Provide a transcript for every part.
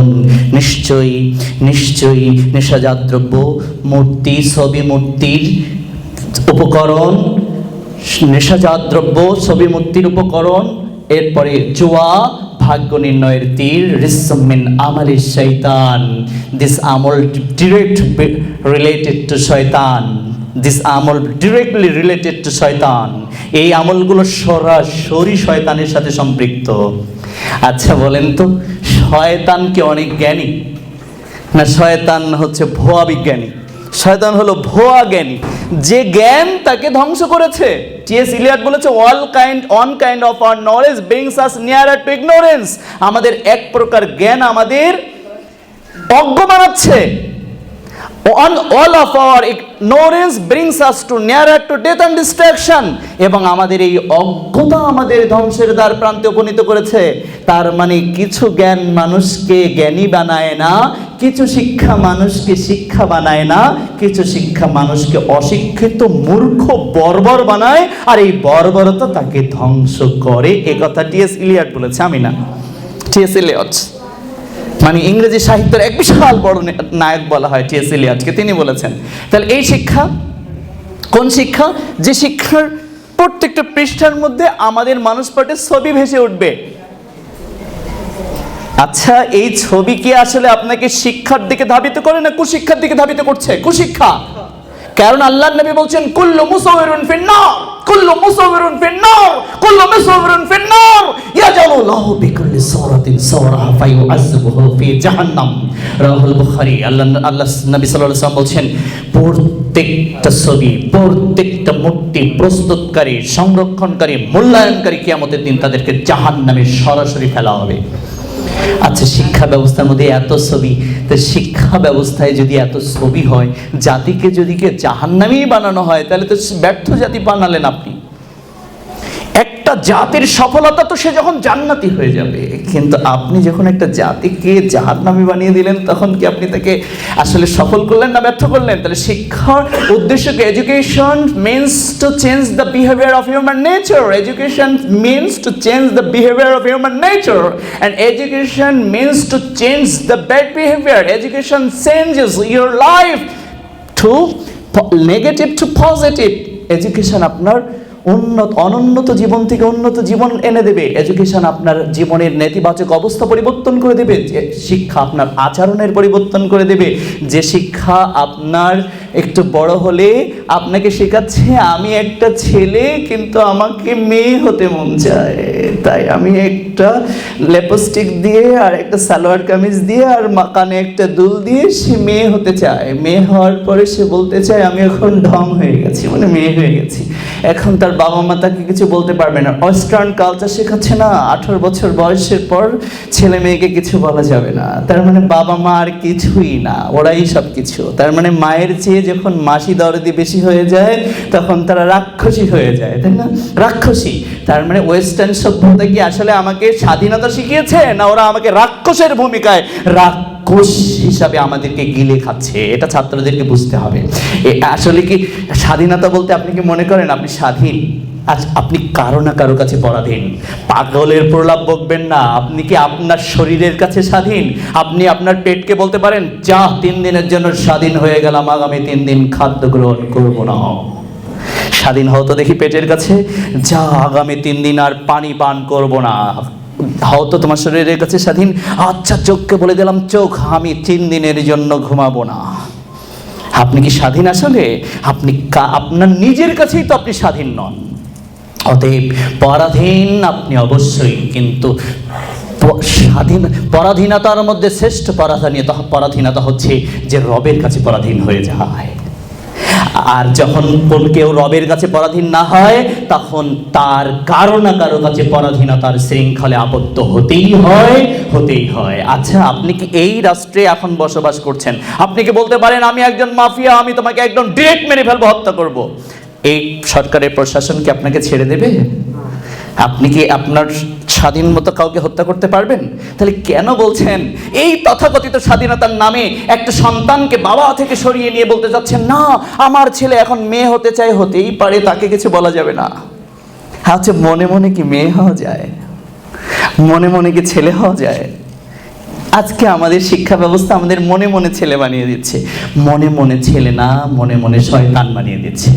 দেখুন নিশ্চয়ই নিশ্চয়ই নেশাজাত দ্রব্য, মূর্তি, ছবি মূর্তির উপকরণ, নেশাজাত দ্রব্য, ছবি মূর্তির উপকরণ, এরপরে জোয়া, ভাগ্য নির্ণয়ের তীর রিসমিন আমালি শৈতান দিস আমল ডিরেক্ট রিলেটেড টু শয়তান দিস আমল ডিরেক্টলি রিলেটেড টু শয়তান, এই আমলগুলো সরাসরি শয়তানের সাথে সম্পৃক্ত। আচ্ছা বলেন তো শয়তান অনেক জ্ঞানী। না, শয়তান হচ্ছে ভুয়া বিজ্ঞানী। শয়তান হলো ভুয়া জ্ঞানী। যে জ্ঞান তাকে ধ্বংস করেছে। টিএস ইলিয়াট বলেছে all kind on kind of our knowledge brings us near to ignorance আমাদের এক প্রকার জ্ঞান আমাদের অজ্ঞ বানাচ্ছে। On all of our ignorance brings us to nearer to death and distraction এবং আমাদের এই অজ্ঞতা আমাদের ধ্বংসের দ্বার প্রান্তে উপনীত করেছে। তার মানে কিছু জ্ঞান মানুষকে জ্ঞানী বানায় না, কিছু শিক্ষা মানুষকে শিক্ষা বানায় না, কিছু শিক্ষা মানুষকে অশিক্ষিত মূর্খ বর্বর বানায়, আর এই বর্বরতা তাকে ধ্বংস করে। এ কথা টিএস ইলিয়াট বলেছে, আমি না। T S Eliot. মানে ইংরেজি সাহিত্যের এক বিশাল বড় নায়ক বলা হয় টিএস ইলিয়াটকে তিনি বলেছেন। তাহলে এই শিক্ষা, কোন শিক্ষা? যে শিক্ষার প্রত্যেকটা পৃষ্ঠার মধ্যে আমাদের মানুষ পাটের ছবি ভেসে উঠবে। আচ্ছা এই ছবি কি আসলে আপনাকে শিক্ষার দিকে ধাবিত করে না কুশিক্ষার দিকে ধাবিত করছে? কুশিক্ষা। কারণ আল্লাহ নবী বলছেন, কুল্লু মুসাওয়িরুন ফিন্নার, কুল্লু মুসাওয়িরুন ফিন্নার, কুল্লু মুসাওয়িরুন ফিন্নার, ইয়াজালু লাহু বিকুল্লি সূরাতিন সূরা ফায়ুআযযিবুহু ফি জাহান্নাম। রাহুল বুখারী, আল্লাহ আল্লাহ নবী সাল্লাল্লাহু আলাইহি ওয়াসাল্লাম বলছেন, প্রত্যেকটা ছবি, প্রত্যেকটা মূর্তি প্রস্তুতকারী, সংরক্ষণকারী, মূল্যায়নকারী কিয়ামতের দিন তাদেরকে জাহান্নামে সরাসরি ফেলা হবে। আচ্ছা শিক্ষা ব্যবস্থার মধ্যে এত ছবি, তো শিক্ষা ব্যবস্থায় যদি এত ছবি হয়, জাতিকে যদি কে জাহান্নামেই বানানো হয়, তাহলে তো ব্যর্থ জাতি বানালেন আপনি। একটা জাতির সফলতা তো সে যখন জান্নাতি হয়ে যাবে। কিন্তু আপনি যখন একটা জাতিকে জাহান্নামি বানিয়ে দিলেন, তখন কি আপনি তাকে আসলে সফল করলেন না ব্যর্থ করলেন? তাহলে শিক্ষার উদ্দেশ্য কি? Education means to change the behaviour of human nature education means to change the behaviour of human nature and education means to change the bad behaviour education changes your life to negative to positive education আপনার উন্নত, অনুন্নত জীবন থেকে উন্নত জীবন এনে দেবে। Education আপনার জীবনের নেতিবাচক অবস্থা পরিবর্তন করে দেবে। যে শিক্ষা আপনার আচরণের পরিবর্তন করে দেবে। যে শিক্ষা আপনার একটু বড় হলে আপনাকে শেখাচ্ছে, আমি একটা ছেলে, কিন্তু আমাকে মেয়ে হতে মন চায়। তাই আমি একটা লেপস্টিক দিয়ে আর একটা সালোয়ার কামিজ দিয়ে আর কানে একটা দুল দিয়ে সে মেয়ে হতে চায়। মেয়ে হওয়ার পরে সে বলতে চায়, আমি এখন ঢং হয়ে গেছি মানে মেয়ে হয়ে গেছি। এখন তার বাবা মা তাকে কিছু বলতে পারবে না। ওয়েস্টার্ন কালচার শেখাচ্ছে না। আঠারো বছর বয়সের পর ছেলে মেয়েকে কিছু বলা যাবে না। তার মানে বাবা মা আর কিছুই না, ওরাই সব কিছু তার মানে মায়ের চেয়ে যখন মাসি দরদি বেশি হয়ে যায়, তখন তারা রাক্ষসী হয়ে যায়, তাই না? রাক্ষসী। তার মানে ওয়েস্টার্ন সভ্যতা কি আসলে আমাকে স্বাধীনতা শিখিয়েছে? না ওরা আমাকে রাক্ষসের ভূমিকায় রাক্ষস হিসাবে আমাদেরকে গিলে খাচ্ছে? এটা ছাত্রদেরকে বুঝতে হবে। আসলে কি স্বাধীনতা বলতে আপনি কি মনে করেন? আপনি স্বাধীন? আজ আপনি কারও না কারও কাছে পরাধীন। পাগলের প্রলাপ বকবেন না। আপনি কি আপনার শরীরের কাছে স্বাধীন? আপনি আপনার পেটকে বলতে পারেন, যা, তিন দিনের জন্য স্বাধীন হয়ে গেলাম। আগামী তিন দিন খাদ্য গ্রহণ করব না। স্বাধীন হও তো দেখি পেটের কাছে। যা আগামী তিন দিন আর পানি পান করব না। হও তো তোমার শরীরের কাছে স্বাধীন। আচ্ছা চোখকে বলে দিলাম, চোখ, আমি তিন দিনের জন্য ঘুমাবো না। আপনি কি স্বাধীন আসলে? আপনি আপনার নিজের কাছেই তো আপনি স্বাধীন নন। অতএব পরাধীন আপনি অবশ্যই, কিন্তু স্বাধীন, পরাধীনতার মধ্যে শ্রেষ্ঠ পরাধীনতা পরাধীনতা হচ্ছে যে রবের কাছে পরাধীন হয়ে যায়। আর যখন কোন কেউ রবের কাছে পরাধীন না হয়, তখন তার কারও না কারও কাছে পরাধীনতার শৃঙ্খলে আবদ্ধ হতেই হয় হতেই হয়। আচ্ছা আপনি কি এই রাষ্ট্রে এখন বসবাস করছেন? আপনি কি বলতে পারেন, আমি একজন মাফিয়া, আমি তোমাকে একদম ডিরেক্ট মেরে ফেলব, হত্যা করব এই সরকারের প্রশাসন কি আপনাকে ছেড়ে দেবে? আপনি কি আপনার স্বাধীন মতো কাউকে হত্যা করতে পারবেন? তাহলে কেন বলছেন, এই তথাকথিত স্বাধীনতার নামে একটা সন্তানকে বাবা থেকে সরিয়ে নিয়ে বলতে যাচ্ছেন, না, আমার ছেলে এখন মেয়ে হতে চায়, হতেই পারে, তাকে কিছু বলা যাবে না আচ্ছা মনে মনে কি মেয়ে হওয়া যায়? মনে মনে কি ছেলে হওয়া যায়? আজকে আমাদের শিক্ষা ব্যবস্থা আমাদের মনে মনে ছেলে বানিয়ে দিচ্ছে। মনে মনে ছেলে না, মনে মনে শয়তান বানিয়ে দিচ্ছে।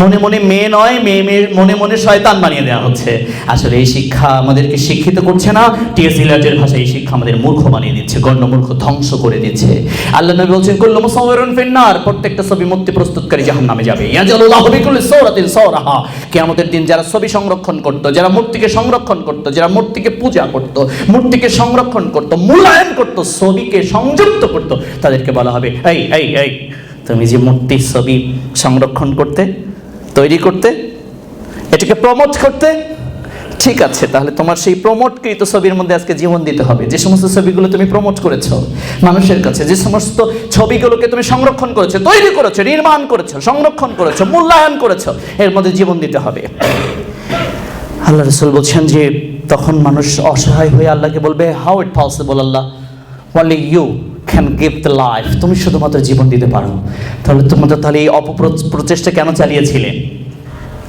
মনে মনে মেয়ে নয়, মেয়ে মেয়ে মনে মনে শয়তান বানিয়ে দেওয়া হচ্ছে। আসলে এই শিক্ষা আমাদেরকে শিক্ষিত করছে না। টিএস ইলাটের ভাষায় এই শিক্ষা আমাদের মূর্খ বানিয়ে দিচ্ছে গণ্য মূর্খ ধ্বংস করে দিচ্ছে। আল্লাহ নবী বলছেন কুল্লু মুসাওয়িরুন ফিন্নার প্রত্যেকটা ছবি মুক্তি প্রস্তুতকারী জাহান্নামে যাবে। ইয়াজালুল্লাহু বিকুল্লি সূরাতিন সূরাহা। কিয়ামতের দিন যারা ছবি সংরক্ষণ করত, যারা মূর্তিকে সংরক্ষণ করত, যারা মূর্তিকে পূজা করত, মূর্তিকে সংরক্ষণ করত, মূল্যায়ন করত, ছবিকে সংযুক্ত করত, তাদেরকে বলা হবে, এই এই এই তুমি যে মূর্তির ছবি সংরক্ষণ করতে, তৈরি করতে, এটাকে প্রমোট করতে, ঠিক আছে, তাহলে তোমার সেই প্রমোটকৃত ছবির মধ্যে আজকে জীবন দিতে হবে। যে সমস্ত ছবিগুলো তুমি প্রমোট করেছ, মানুষের কাছে, যে সমস্ত ছবিগুলোকে তুমি সংরক্ষণ করেছ, তৈরি করেছ, নির্মাণ করেছ, সংরক্ষণ করেছ, মূল্যায়ন করেছ, এর মধ্যে জীবন দিতে হবে। আল্লাহ রসুল বলছেন যে, তখন মানুষ অসহায় হয়ে আল্লাহকে বলবে how it possible Allah? Only you can give the life তুমি শুধুমাত্র জীবন দিতে পারো। তাহলে তোমরা তাহলে এই অপপ্রচেষ্টা কেন চালিয়েছিলে?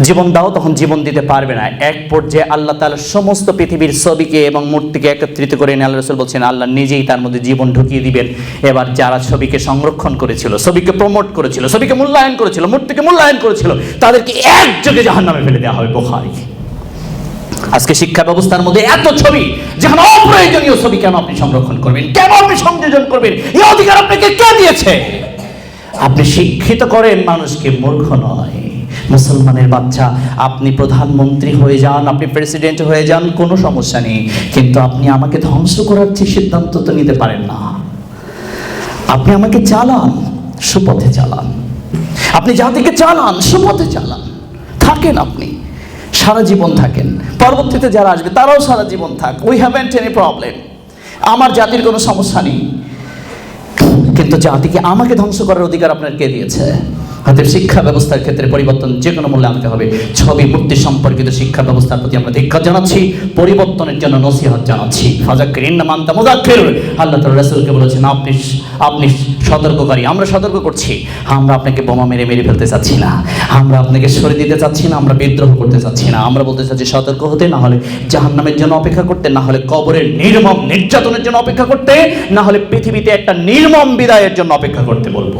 জীবন দাও, তখন জীবন দিতে পারবে না। এক পর্যায়ে আল্লাহ তাআলা সমস্ত পৃথিবীর ছবিকে এবং মূর্তিকে একত্রিত করে এনে আল্লাহ রসুল বলছেন, আল্লাহ নিজেই তার মধ্যে জীবন ঢুকিয়ে দিবেন। এবার যারা ছবিকে সংরক্ষণ করেছিল, ছবিকে প্রমোট করেছিল, ছবিকে মূল্যায়ন করেছিল, মূর্তিকে মূল্যায়ন করেছিল, তাদেরকে একযোগে জাহান্নামে ফেলে দেওয়া হবে, বোখারি। আজকে শিক্ষা ব্যবস্থার মধ্যে এত ছবি যেখানে অপ্রয়োজনীয় ছবি কেন আপনি সংরক্ষণ করবেন? কেন আপনি সংযোজন করবেন? এই অধিকার আপনাকে কে দিয়েছে? আপনি শিক্ষিত করেন, মানুষকে মূর্খ নয়। মুসলমানের বাচ্চা, আপনি প্রধানমন্ত্রী হয়ে যান, আপনি প্রেসিডেন্ট হয়ে যান, কোনো সমস্যা নেই। কিন্তু আপনি আমাকে ধ্বংস করার যে সিদ্ধান্ত তো নিতে পারেন না। আপনি আমাকে চালান, সুপথে চালান। আপনি জাতিকে চালান, সুপথে চালান। থাকেন আপনি। সারা জীবন থাকেন। পরবর্তীতে যারা আসবে, তারাও সারা জীবন থাক। উই হ্যাভেন্ট এনি প্রবলেম আমার জাতির কোনো সমস্যা নেই। কিন্তু জাতিকে আমাকে ধ্বংস করার অধিকার আপনার কে দিয়েছে? হয়তো শিক্ষা ব্যবস্থার ক্ষেত্রে পরিবর্তন যে কোনো মূল্যে আনতে হবে। ছবি, মূর্তি সম্পর্কিত শিক্ষা ব্যবস্থার প্রতি আমরা ধিক্ষার জানাচ্ছি, পরিবর্তনের জন্য নসিহত জানাচ্ছি। আল্লাহ তাআলা বলেছেন, আপনি আপনি সতর্ককারী, আমরা সতর্ক করছি। আমরা আপনাকে বোমা মেরে মেরে ফেলতে চাচ্ছি না। আমরা আপনাকে সরে দিতে চাচ্ছি না, আমরা বিদ্রোহ করতে চাচ্ছি না। আমরা বলতে চাচ্ছি, সতর্ক হতে, না হলে জাহান্নামের জন্য অপেক্ষা করতে, না হলে কবরের নির্মম নির্যাতনের জন্য অপেক্ষা করতে, না হলে পৃথিবীতে একটা নির্মম বিদায়ের জন্য অপেক্ষা করতে বলব।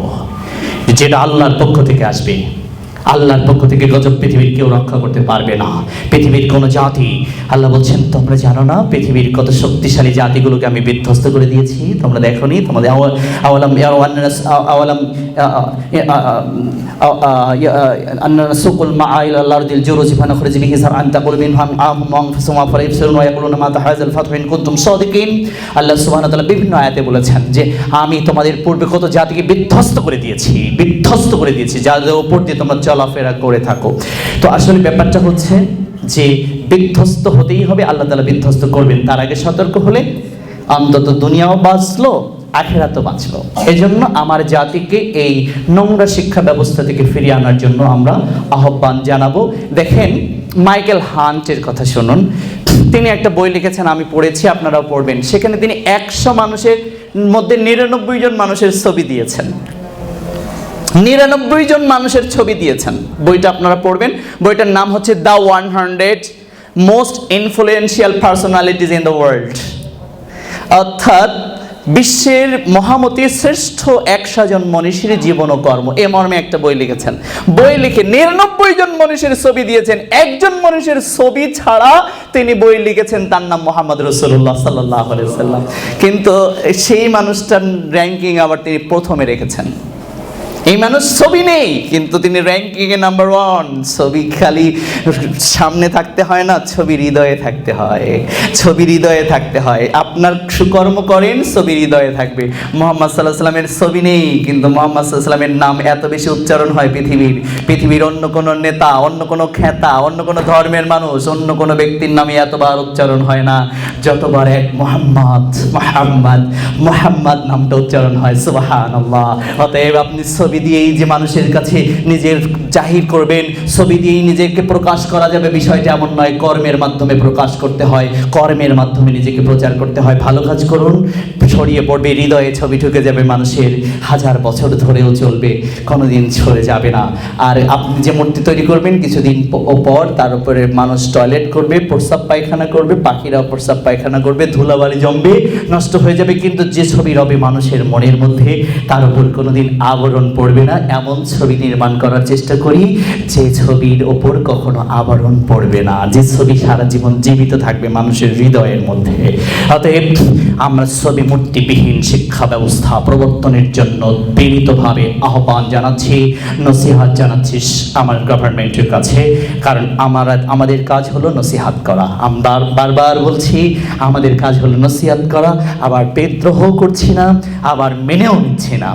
যেটা আল্লাহর পক্ষ থেকে আসবে। আল্লাহর পক্ষ থেকে গজব পৃথিবীর কেউ রক্ষা করতে পারবে না। পৃথিবীর কোনো জাতি, আল্লাহ বলছেন, তোমরা জানো না, পৃথিবীর কত শক্তিশালী জাতিগুলোকে আমি বিধ্বস্ত করে দিয়েছি? তোমরা দেখোনি তোমাদের আওয়া- আওয়ালাম আওয়ালাম, আ- আ- আ- আ- আ- আন্না নাসুকুল মা'a ইলা আল-আরদিল জুরুজি ফানাখরিজ বিহি যারআন তাকুল মিনহুম আমহুম ওয়া ইয়াকুলুনা মা ফাতহু কুনতুম সাদিকিন। আল্লাহ সুবহানাহু বিভিন্ন আয়াতে বলেছেন যে, আমি তোমাদের পূর্বে কত জাতিকে বিধ্বস্ত করে দিয়েছি, বিধ্বস্ত করে দিয়েছি, যাদের উপর দিয়ে তোমরা চলাফেরা করে থাকো। তো আসলে ব্যাপারটা হচ্ছে যে বিধ্বস্ত হতেই হবে, আল্লাহ তাআলা বিধ্বস্ত করবেন। তার আগে সতর্ক হলে অন্তত দুনিয়াও বাঁচলো, আখেরাতও বাঁচলো। এই জন্য আমার জাতিকে এই নোংরা শিক্ষা ব্যবস্থা থেকে ফিরিয়ে আনার জন্য আমরা আহ্বান জানাব। দেখেন, মাইকেল হান্টের কথা শুনুন। তিনি একটা বই লিখেছেন, আমি পড়েছি, আপনারাও পড়বেন। সেখানে তিনি একশো মানুষের মধ্যে নিরানব্বই জন মানুষের ছবি দিয়েছেন। নিরানব্বই জন মানুষের ছবি দিয়েছেন। বইটা আপনারা পড়বেন। বইটার নাম হচ্ছে the one hundred most influential personalities in the world. অর্থাৎ বিশ্বের মহামতি শ্রেষ্ঠ একশো জন মনীষীর জীবন ও কর্ম। এ মর্মে একটা বই লিখেছেন। বই লিখে নিরানব্বই জন মনীষীর ছবি দিয়েছেন। একজন মনীষীর ছবি ছাড়া তিনি বই লিখেছেন, তার নাম মোহাম্মদ রসুল্লাহ সাল্লাহ কিন্তু সেই মানুষটার র্যাঙ্কিং আবার তিনি প্রথমে রেখেছেন। এই মানুষ ছবি নেই, কিন্তু তিনি র্যাঙ্কিং এ নাম্বার ওয়ান ছবি খালি সামনে থাকতে হয় না, ছবি হৃদয়ে থাকতে হয়। ছবি হৃদয়ে থাকতে হয়। আপনার সুকর্ম করেন, ছবি হৃদয়ে থাকবে। মোহাম্মদ সাল্লাহ সাল্লামের ছবি নেই, কিন্তু মোহাম্মদ সাল্লাহ সাল্লামের নাম এত বেশি উচ্চারণ হয় পৃথিবীর। পৃথিবীর অন্য কোনো নেতা, অন্য কোনো খেতা, অন্য কোনো ধর্মের মানুষ, অন্য কোনো ব্যক্তির নামে এতবার উচ্চারণ হয় না। যতবার এক মোহাম্মদ মোহাম্মদ মোহাম্মদ নামটা উচ্চারণ হয় আল্লাহ অতএব আপনি ছবি দিয়েই যে মানুষের কাছে নিজের জাহির করবেন, ছবি দিয়েই নিজেকে প্রকাশ করা যাবে, বিষয়টা এমন নয়, কর্মের মাধ্যমে প্রকাশ করতে হয়, কর্মের মাধ্যমে নিজেকে প্রচার করতে হয়। ভালো কাজ করুন ছড়িয়ে পড়বে, হৃদয়ে ছবি ঢুকে যাবে মানুষের, হাজার বছর ধরেও চলবে, কোনোদিন ছড়ে যাবে না। আর আপনি যে মূর্তি তৈরি করবেন, কিছুদিন পর তার উপরে মানুষ টয়লেট করবে, প্রস্রাব পায়খানা করবে, পাখিরাও প্রস্রাব পায়খানা করবে, ধুলাবালি জমবে, নষ্ট হয়ে যাবে, কিন্তু যে ছবি রবে মানুষের মনের মধ্যে, তার উপর কোনোদিন আবরণ পড়বে না। এমন ছবি নির্মাণ করার চেষ্টা করি, যে ছবির ওপর কখনো আবরণ পড়বে না। যে ছবি সারা জীবন জীবিত থাকবে মানুষের হৃদয়ের মধ্যে। অতএব আমরা ছবি মূর্তিবিহীন শিক্ষা ব্যবস্থা প্রবর্তনের জন্য প্রেরিতভাবে আহ্বান জানাচ্ছি, নসিহাত জানাচ্ছি আমার গভর্নমেন্টের কাছে, কারণ আমার আমাদের কাজ হলো নসিহাত করা। আমরা বারবার বলছি, আমাদের কাজ হলো নসিহাত করা, আবার বিদ্রোহ করছি না, আবার মেনেও নিচ্ছি না।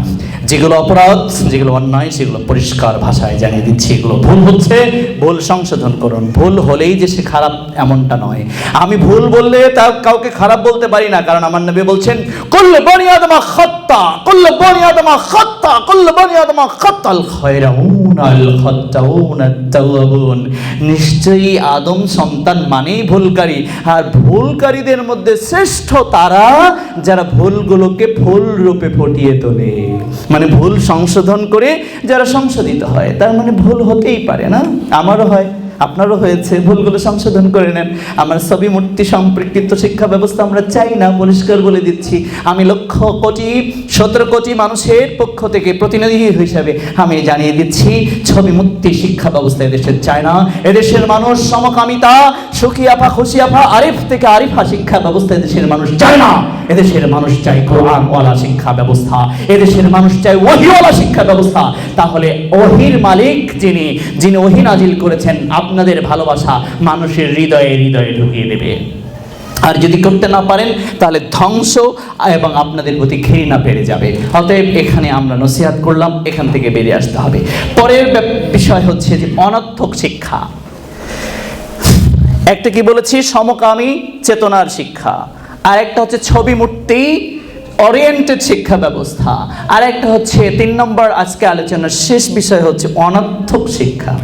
যেগুলো অপরাধ, যেগুলো অন্যায়, সেগুলো পরিষ্কার ভাষায় জানিয়ে দিচ্ছি, এগুলো ভুল হচ্ছে, ভুল সংশোধন করুন। ভুল হলেই যে সে খারাপ, এমনটা নয়। আমি ভুল বললে তা কাউকে খারাপ বলতে পারি না, কারণ আমার নবী বলছেন করলে বনি আদমা খত্তা করলে বনি আদমা খত্তা করলে বনি আদমা খত্তাল আল খত্তাউন আত-তাওয়াবুন নিশ্চয়ই আদম সন্তান মানেই ভুলকারী, আর ভুলকারীদের মধ্যে শ্রেষ্ঠ তারা যারা ভুলগুলোকে ফুল রূপে ফুটিয়ে তোলে। মানে ভুল সংশোধন করে যারা সংশোধিত হয়, তার মানে ভুল হতেই পারে না? আমারও হয়। আপনারও হয়েছে, ভুলগুলো সংশোধন করে নেন। আমার ছবি মূর্তি সম্পর্কিত শিক্ষা ব্যবস্থা আমরা চাই না, পরিষ্কার বলে দিচ্ছি। আমি লক্ষ কোটি, সতেরো কোটি মানুষের পক্ষ থেকে প্রতিনিধি হিসেবে আমি জানিয়ে দিচ্ছি, ছবি মূর্তি শিক্ষা ব্যবস্থা এদেশের চায় না। এদেশের মানুষ সমকামিতা, সুখী আফা খুশি আফা আরিফ থেকে আরিফা শিক্ষা ব্যবস্থা এদেশের মানুষ চায় না। এদেশের মানুষ চায় কোরআনওয়ালা শিক্ষা ব্যবস্থা। এদেশের মানুষ চায় ওহিওয়ালা শিক্ষা ব্যবস্থা। তাহলে ওহির মালিক যিনি যিনি ওহি নাজিল করেছেন আপনাদের ভালোবাসা মানুষের হৃদয়ে হৃদয়ে ঢুকিয়ে দেবে। আর যদি করতে না পারেন, তাহলে ধ্বংস এবং আপনাদের প্রতি ঘৃণা বেড়ে যাবে। অতএব এখানে আমরা নসিহাত করলাম, এখান থেকে বেরিয়ে আসতে হবে। পরের বিষয় হচ্ছে যে অনর্থক শিক্ষা। একটা কি বলেছি? সমকামী চেতনার শিক্ষা। আর একটা হচ্ছে ছবি মূর্তি ওরিয়েন্টেড শিক্ষা ব্যবস্থা। আর একটা হচ্ছে তিন নম্বর আজকে আলোচনার শেষ বিষয় হচ্ছে অনর্থক শিক্ষা।